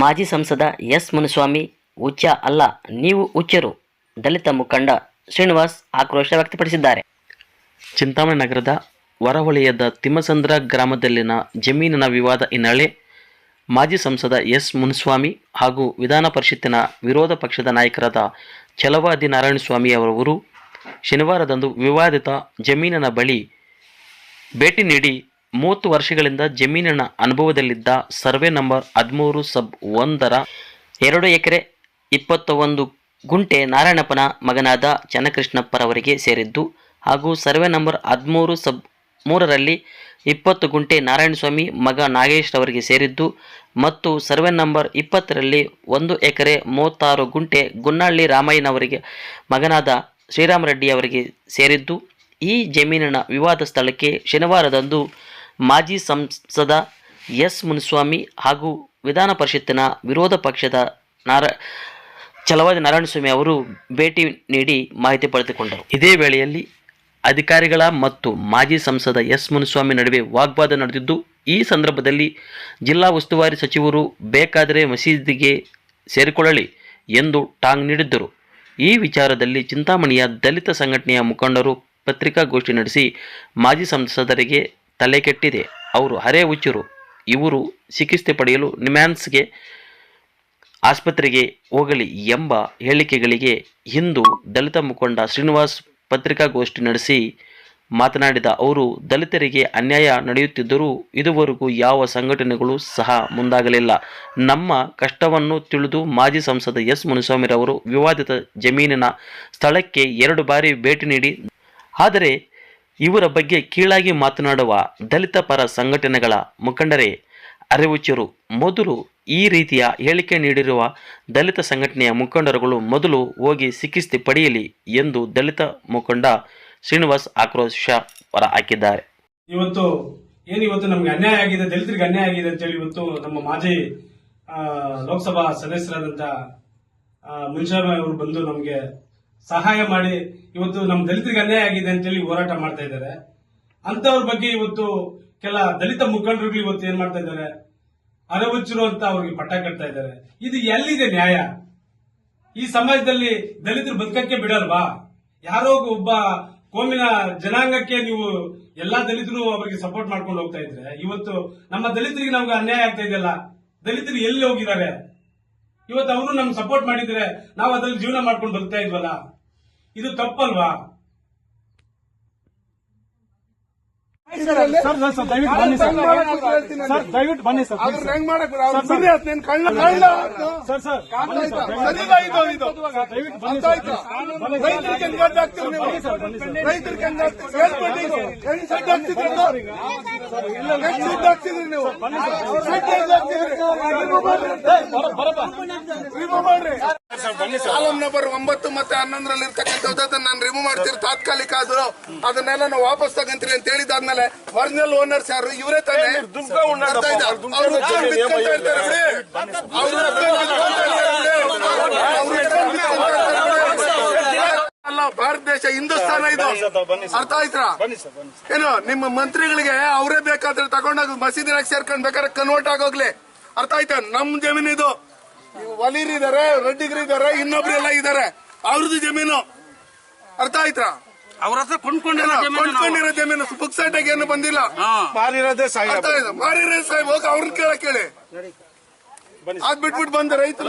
ಮಾಜಿ ಸಂಸದ ಎಸ್ ಮುನಿಸ್ವಾಮಿ ಉಚ್ಚ ಅಲ್ಲ, ನೀವು ಉಚ್ಚರು ದಲಿತ ಮುಖಂಡ ಶ್ರೀನಿವಾಸ್ ಆಕ್ರೋಶ ವ್ಯಕ್ತಪಡಿಸಿದ್ದಾರೆ. ಚಿಂತಾಮಣಿ ನಗರದ ಹೊರವಲಯದ ತಿಮ್ಮಸಂದ್ರ ಗ್ರಾಮದಲ್ಲಿನ ಜಮೀನಿನ ವಿವಾದ ಹಿನ್ನೆಲೆ ಮಾಜಿ ಸಂಸದ ಎಸ್ ಮುನಿಸ್ವಾಮಿ ಹಾಗೂ ವಿಧಾನ ಪರಿಷತ್ತಿನ ವಿರೋಧ ಪಕ್ಷದ ನಾಯಕರಾದ ಛಲವಾದಿ ನಾರಾಯಣಸ್ವಾಮಿ ಅವರವರು ಶನಿವಾರದಂದು ವಿವಾದಿತ ಜಮೀನಿನ ಬಳಿ ಭೇಟಿ ನೀಡಿ ಮೂವತ್ತು ವರ್ಷಗಳಿಂದ ಜಮೀನಿನ ಅನುಭವದಲ್ಲಿದ್ದ ಸರ್ವೆ ನಂಬರ್ ಹದಿಮೂರು ಸಬ್ ಒಂದರ ಎರಡು ಎಕರೆ ಇಪ್ಪತ್ತ ಒಂದು ಗುಂಟೆ ನಾರಾಯಣಪ್ಪನ ಮಗನಾದ ಚನ್ನಕೃಷ್ಣಪ್ಪರವರಿಗೆ ಸೇರಿದ್ದು ಹಾಗೂ ಸರ್ವೆ ನಂಬರ್ ಹದಿಮೂರು ಸಬ್ ಮೂರರಲ್ಲಿ ಇಪ್ಪತ್ತು ಗುಂಟೆ ನಾರಾಯಣಸ್ವಾಮಿ ಮಗ ನಾಗೇಶ್ ರವರಿಗೆ ಸೇರಿದ್ದು ಮತ್ತು ಸರ್ವೆ ನಂಬರ್ ಇಪ್ಪತ್ತರಲ್ಲಿ ಒಂದು ಎಕರೆ ಮೂವತ್ತಾರು ಗುಂಟೆ ಗುನ್ನಳ್ಳಿ ರಾಮಯ್ಯನವರಿಗೆ ಮಗನಾದ ಶ್ರೀರಾಮರೆಡ್ಡಿ ಅವರಿಗೆ ಸೇರಿದ್ದು ಈ ಜಮೀನಿನ ವಿವಾದ ಸ್ಥಳಕ್ಕೆ ಶನಿವಾರದಂದು ಮಾಜಿ ಸಂಸದ ಎಸ್ ಮುನಿಸ್ವಾಮಿ ಹಾಗೂ ವಿಧಾನ ಪರಿಷತ್ತಿನ ವಿರೋಧ ಪಕ್ಷದ ನಾರ ಚಲವಾದಿ ನಾರಾಯಣಸ್ವಾಮಿ ಅವರು ಭೇಟಿ ನೀಡಿ ಮಾಹಿತಿ ಪಡೆದುಕೊಂಡರು. ಇದೇ ವೇಳೆಯಲ್ಲಿ ಅಧಿಕಾರಿಗಳ ಮತ್ತು ಮಾಜಿ ಸಂಸದ ಎಸ್ ಮುನಿಸ್ವಾಮಿ ನಡುವೆ ವಾಗ್ವಾದ ನಡೆದಿದ್ದು, ಈ ಸಂದರ್ಭದಲ್ಲಿ ಜಿಲ್ಲಾ ಉಸ್ತುವಾರಿ ಸಚಿವರು ಬೇಕಾದರೆ ಮಸೀದಿಗೆ ಸೇರಿಕೊಳ್ಳಲಿ ಎಂದು ಟಾಂಗ್ ನೀಡಿದ್ದರು. ಈ ವಿಚಾರದಲ್ಲಿ ಚಿಂತಾಮಣಿಯ ದಲಿತ ಸಂಘಟನೆಯ ಮುಖಂಡರು ಪತ್ರಿಕಾಗೋಷ್ಠಿ ನಡೆಸಿ ಮಾಜಿ ಸಂಸದರಿಗೆ ತಲೆ ಕೆಟ್ಟಿದೆ. ಅವರು ಹರೇ ಹುಚ್ಚರು. ಇವರು ಚಿಕಿತ್ಸೆ ಪಡೆಯಲು ನಿಮ್ಯಾನ್ಸ್ಗೆ ಆಸ್ಪತ್ರೆಗೆ ಹೋಗಲಿ ಎಂಬ ಹೇಳಿಕೆಗಳಿಗೆ ಹಿಂದೂ ದಲಿತ ಮುಖಂಡ ಶ್ರೀನಿವಾಸ್ ಪತ್ರಿಕಾಗೋಷ್ಠಿ ನಡೆಸಿ ಮಾತನಾಡಿದ ಅವರು, ದಲಿತರಿಗೆ ಅನ್ಯಾಯ ನಡೆಯುತ್ತಿದ್ದರೂ ಇದುವರೆಗೂ ಯಾವ ಸಂಘಟನೆಗಳು ಸಹ ಮುಂದಾಗಲಿಲ್ಲ. ನಮ್ಮ ಕಷ್ಟವನ್ನು ತಿಳಿದು ಮಾಜಿ ಸಂಸದ ಎಸ್. ಮುನಿಸ್ವಾಮಿರವರು ವಿವಾದಿತ ಜಮೀನಿನ ಸ್ಥಳಕ್ಕೆ ಎರಡು ಬಾರಿ ಭೇಟಿ ನೀಡಿ, ಆದರೆ ಇವರ ಬಗ್ಗೆ ಕೀಳಾಗಿ ಮಾತನಾಡುವ ದಲಿತ ಪರ ಸಂಘಟನೆಗಳ ಮುಖಂಡರೇ, ಅರಿವುಚ್ಚರು, ಮೊದಲು ಈ ರೀತಿಯ ಹೇಳಿಕೆ ನೀಡಿರುವ ದಲಿತ ಸಂಘಟನೆಯ ಮುಖಂಡರುಗಳು ಮೊದಲು ಹೋಗಿ ಚಿಕಿತ್ಸೆ ಪಡೆಯಲಿ ಎಂದು ದಲಿತ ಮುಖಂಡ ಶ್ರೀನಿವಾಸ್ ಆಕ್ರೋಶ ಹೊರ ಹಾಕಿದ್ದಾರೆ ಇವತ್ತು ಏನು ಇವತ್ತು ನಮ್ಗೆ ಅನ್ಯಾಯ ಆಗಿದೆ, ದಲಿತರಿಗೆ ಅನ್ಯಾಯ ಆಗಿದೆ ಅಂತ ಹೇಳಿ ಇವತ್ತು ನಮ್ಮ ಮಾಜಿ ಲೋಕಸಭಾ ಸದಸ್ಯರಾದಂತ ಮುನ್ಷಾಮಿ ಅವರು ಬಂದು ನಮ್ಗೆ ಸಹಾಯ ಮಾಡಿ ಇವತ್ತು ನಮ್ಮ ದಲಿತರಿಗೆ ಅನ್ಯಾಯ ಆಗಿದೆ ಅಂತ ಹೇಳಿ ಹೋರಾಟ ಮಾಡ್ತಾ ಇದ್ದಾರೆ. ಅಂತವ್ರ ಬಗ್ಗೆ ಇವತ್ತು ಕೆಲ ದಲಿತ ಮುಖಂಡರುಗಳು ಇವತ್ತು ಏನ್ ಮಾಡ್ತಾ ಇದ್ದಾರೆ? ಅರವುಚ್ಚಿರುವಂತ ಅವ್ರಿಗೆ ಪಟ್ಟ ಕಟ್ತಾ ಇದ್ದಾರೆ. ಇದು ಎಲ್ಲಿದೆ ನ್ಯಾಯ? ಈ ಸಮಾಜದಲ್ಲಿ ದಲಿತರು ಬದುಕಕ್ಕೆ ಬಿಡಲ್ವಾ? ಯಾರೋ ಒಬ್ಬ ಕೋಮಿನ ಜನಾಂಗಕ್ಕೆ ನೀವು ಎಲ್ಲಾ ದಲಿತರು ಅವರಿಗೆ ಸಪೋರ್ಟ್ ಮಾಡ್ಕೊಂಡು ಹೋಗ್ತಾ ಇದ್ರೆ, ಇವತ್ತು ನಮ್ಮ ದಲಿತರಿಗೆ ನಮ್ಗೆ ಅನ್ಯಾಯ ಆಗ್ತಾ ಇದೆಯಲ್ಲ? ದಲಿತರು ಎಲ್ಲಿ ಹೋಗಿದ್ದಾರೆ? ಇವತ್ತು ಅವರು ನಮ್ಗೆ ಸಪೋರ್ಟ್ ಮಾಡಿದ್ರೆ ನಾವು ಅದ್ರಲ್ಲಿ ಜೀವನ ಮಾಡ್ಕೊಂಡು ಬದುಕ್ತಾ ಇದ್ವಲ್ಲ? ಇದು ತಪ್ಪಲ್ವಾ ಸರ್ ಸರ್ ಸರ್ ದಯವಿಟ್ಟು ಬನ್ನಿ ಸರ್ ಸರ್ ದಯವಿಟ್ಟು ಬನ್ನಿ ಸರ್ ಅದನ್ನ ಹೆಂಗ್ ಮಾಡಕ್ ನೀವು ಮಾಡ್ರಿ ಕಾಲಂ ನಂಬರ್ ಒಂಬತ್ತು ಮತ್ತೆ ಹನ್ನೊಂದರಲ್ಲಿ ಇರ್ತಕ್ಕಂಥದ್ದು ನಾನು ರಿಮೂವ್ ಮಾಡ್ತೀರಿ ತಾತ್ಕಾಲಿಕ ಆದ್ರು ಅದನ್ನೆಲ್ಲ ನಾವು ವಾಪಸ್ ತಗಂತೀರಿ ಅಂತ ಹೇಳಿದಾದ್ಮೇಲೆ ಒರಿಜಿನಲ್ ಓನರ್ಸ್ ಯಾರು ಇವರೇ ತಾನೇ. ಅಲ್ಲ ಭಾರತ ದೇಶ ಹಿಂದೂಸ್ತಾನ ಇದು. ಅರ್ಥ ಆಯ್ತಾ? ಏನು ನಿಮ್ಮ ಮಂತ್ರಿಗಳಿಗೆ ಅವರೇ ಬೇಕಾದ್ರೆ ತಗೊಂಡೋಗಿ ಮಸೀದಿನಾಗ ಸೇರ್ಕೊಂಡ್ ಬೇಕಾದ್ರೆ ಕನ್ವರ್ಟ್ ಆಗೋಗ್ಲಿ. ಅರ್ಥ ಆಯ್ತಾ? ನಮ್ ಜಮೀನು ಇದಾರೆ ರೆಡ್ಡಿಗರಿದ್ದಾರೆ ಇನ್ನೊಬ್ರೆಲ್ಲ ಇದ್ದಾರೆ. ಅವ್ರದ್ದು ಜಮೀನು. ಅರ್ಥ ಆಯ್ತಾ? ಅವ್ರ ಹತ್ರ ಕೊಂಡ್ಕೊಂಡಿರೋ ಜಮೀನು ಬುಕ್ ಕೊಂಡ್ಕೊಂಡಿರೋ ಜಮೀನು. ಪುಕ್ಸಾಟಾಗಿ ಏನು ಬಂದಿಲ್ಲ? ಮಾರಿರೋದೇ ಅರ್ಥ ಆಯ್ತಾ? ಮಾರಿರೋ ಸಾಹೇಬ್ ಹೋಗಿ ಅವ್ರನ್ನ ಕೇಳಕ್ ಕೇಳಿ. ಅದ್ ಬಿಟ್ಬಿಟ್ಟು ಬಂದ ರೈತರು